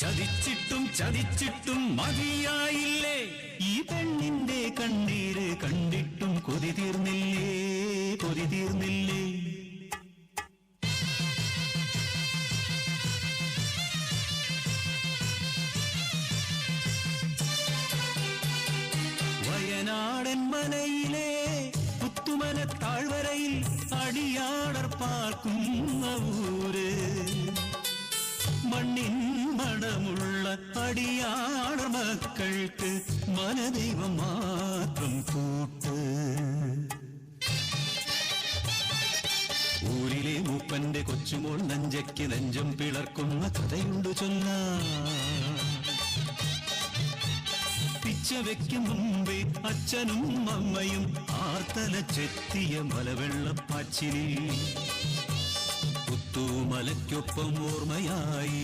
ചതിച്ചിട്ടും ചതിച്ചിട്ടും മതിയായില്ലേ? ഈ പെണ്ണിന്റെ കണ്ണീര് കണ്ടിട്ടും കൊതി തീർന്നില്ലേ? കൊതി തീർന്നില്ലേ? വയനാടൻ മനയിലെ പുത്തുമന താഴ്വരയിൽ അടിയാടർ പാർക്കുന്ന ഊര്. മണ്ണിൻ മണമുള്ള അടിയാണ മക്കൾക്ക് മനദൈവം മാത്രം കൂട്ട് ഊരിലെ മൂപ്പന്റെ കൊച്ചുമോൾ നെഞ്ചയ്ക്ക് നെഞ്ചം പിളർക്കുന്ന കഥയുണ്ട് ചൊല്ല പിച്ച വെക്കും മുമ്പേ അച്ഛനും അമ്മയും ആർത്തല ചെത്തിയ പുത്തൂമലയ്ക്കൊപ്പം ഓർമ്മയായി.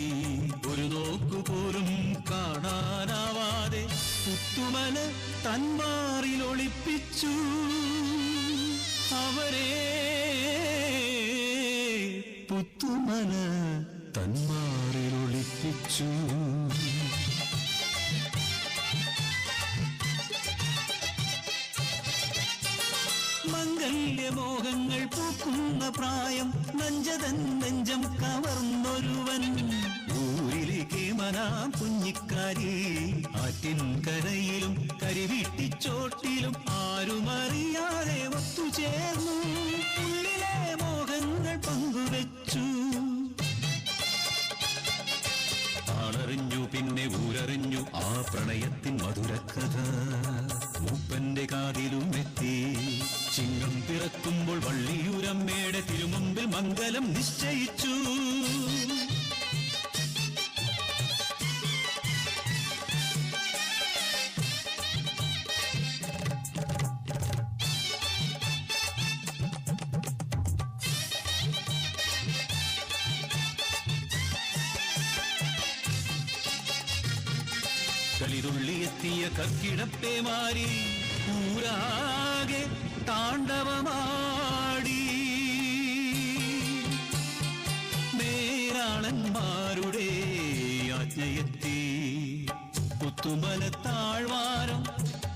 ഒരു നോക്കുപോലും കാണാനാവാതെ പുത്തുമല തന്മാറിൽ ഒളിപ്പിച്ചു. അവരെ പുത്തുമല തന്മാറിൽ ഒളിപ്പിച്ചു. മംഗല്യമോഹങ്ങൾ പൂക്കുന്ന പ്രായം നഞ്ചതൻ നെഞ്ചം കവർന്നൊരുവൻ. ഊരിലേക്ക് മനാം കുഞ്ഞിക്കാരി ആറ്റിൻ കരയിലും കരിവീട്ടിച്ചോട്ടിലും ആരുമറിയാതെ ഒത്തുചേർന്നു ഉള്ളിലെ മോഹങ്ങൾ പിന്നെ ഊരറിഞ്ഞു ആ പ്രണയത്തിൻ മധുരക്കഥ. മൂപ്പന്റെ കാതിലും പിറക്കുമ്പോൾ വള്ളിയൂരമ്മയുടെ തിരുമുമ്പിൽ മംഗലം നിശ്ചയിച്ചു. കളിതുള്ളിയെത്തിയ കക്കിടപ്പേ മാറി. ഊരാകെ താണ്ഡവമാടി. നേരാളന്മാരുടെ ആജ്ഞയെത്തി. പുത്തുമല താഴ്വാരം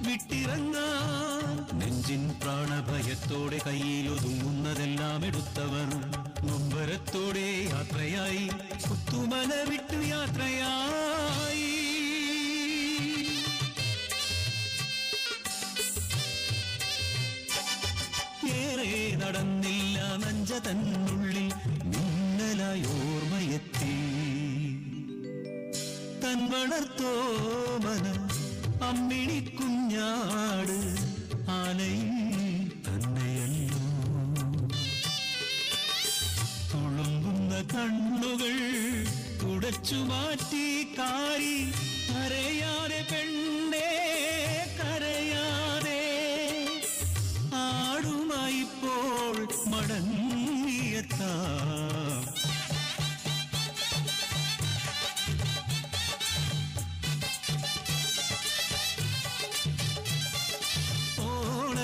വിട്ടിറങ്ങാൻ നെഞ്ചിൻ പ്രാണഭയത്തോടെ കയ്യിൽ ഒതുങ്ങുന്നതെല്ലാം എടുത്തവർ മുമ്പരത്തോടെ യാത്രയായി പുത്തുമല വിട്ടു യാത്രയായി നടന്നില്ല നഞ്ച തന്നുള്ളിൽ മിന്നലായി തൻ വളർത്തോമന അമ്മിണി കുഞ്ഞാട് ആനയിൽ തന്നെയല്ലോ. തുളുമ്പുന്ന കണ്ണുകൾ തുടച്ചു മാറ്റി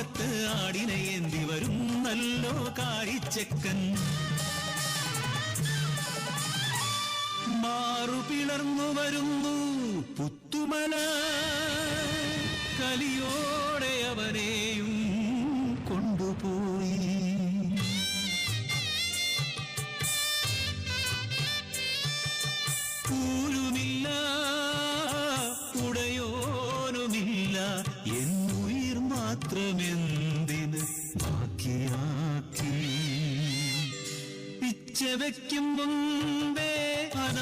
ഓണത്ത് ആടിനെ ഏന്തി വരും നല്ലോ കാരിച്ചക്കൻ. മാറു പിളർന്നു വരുന്നു പുത്തുമല കലിയോടെ വയ്ക്കും മുമ്പേ എന്റെ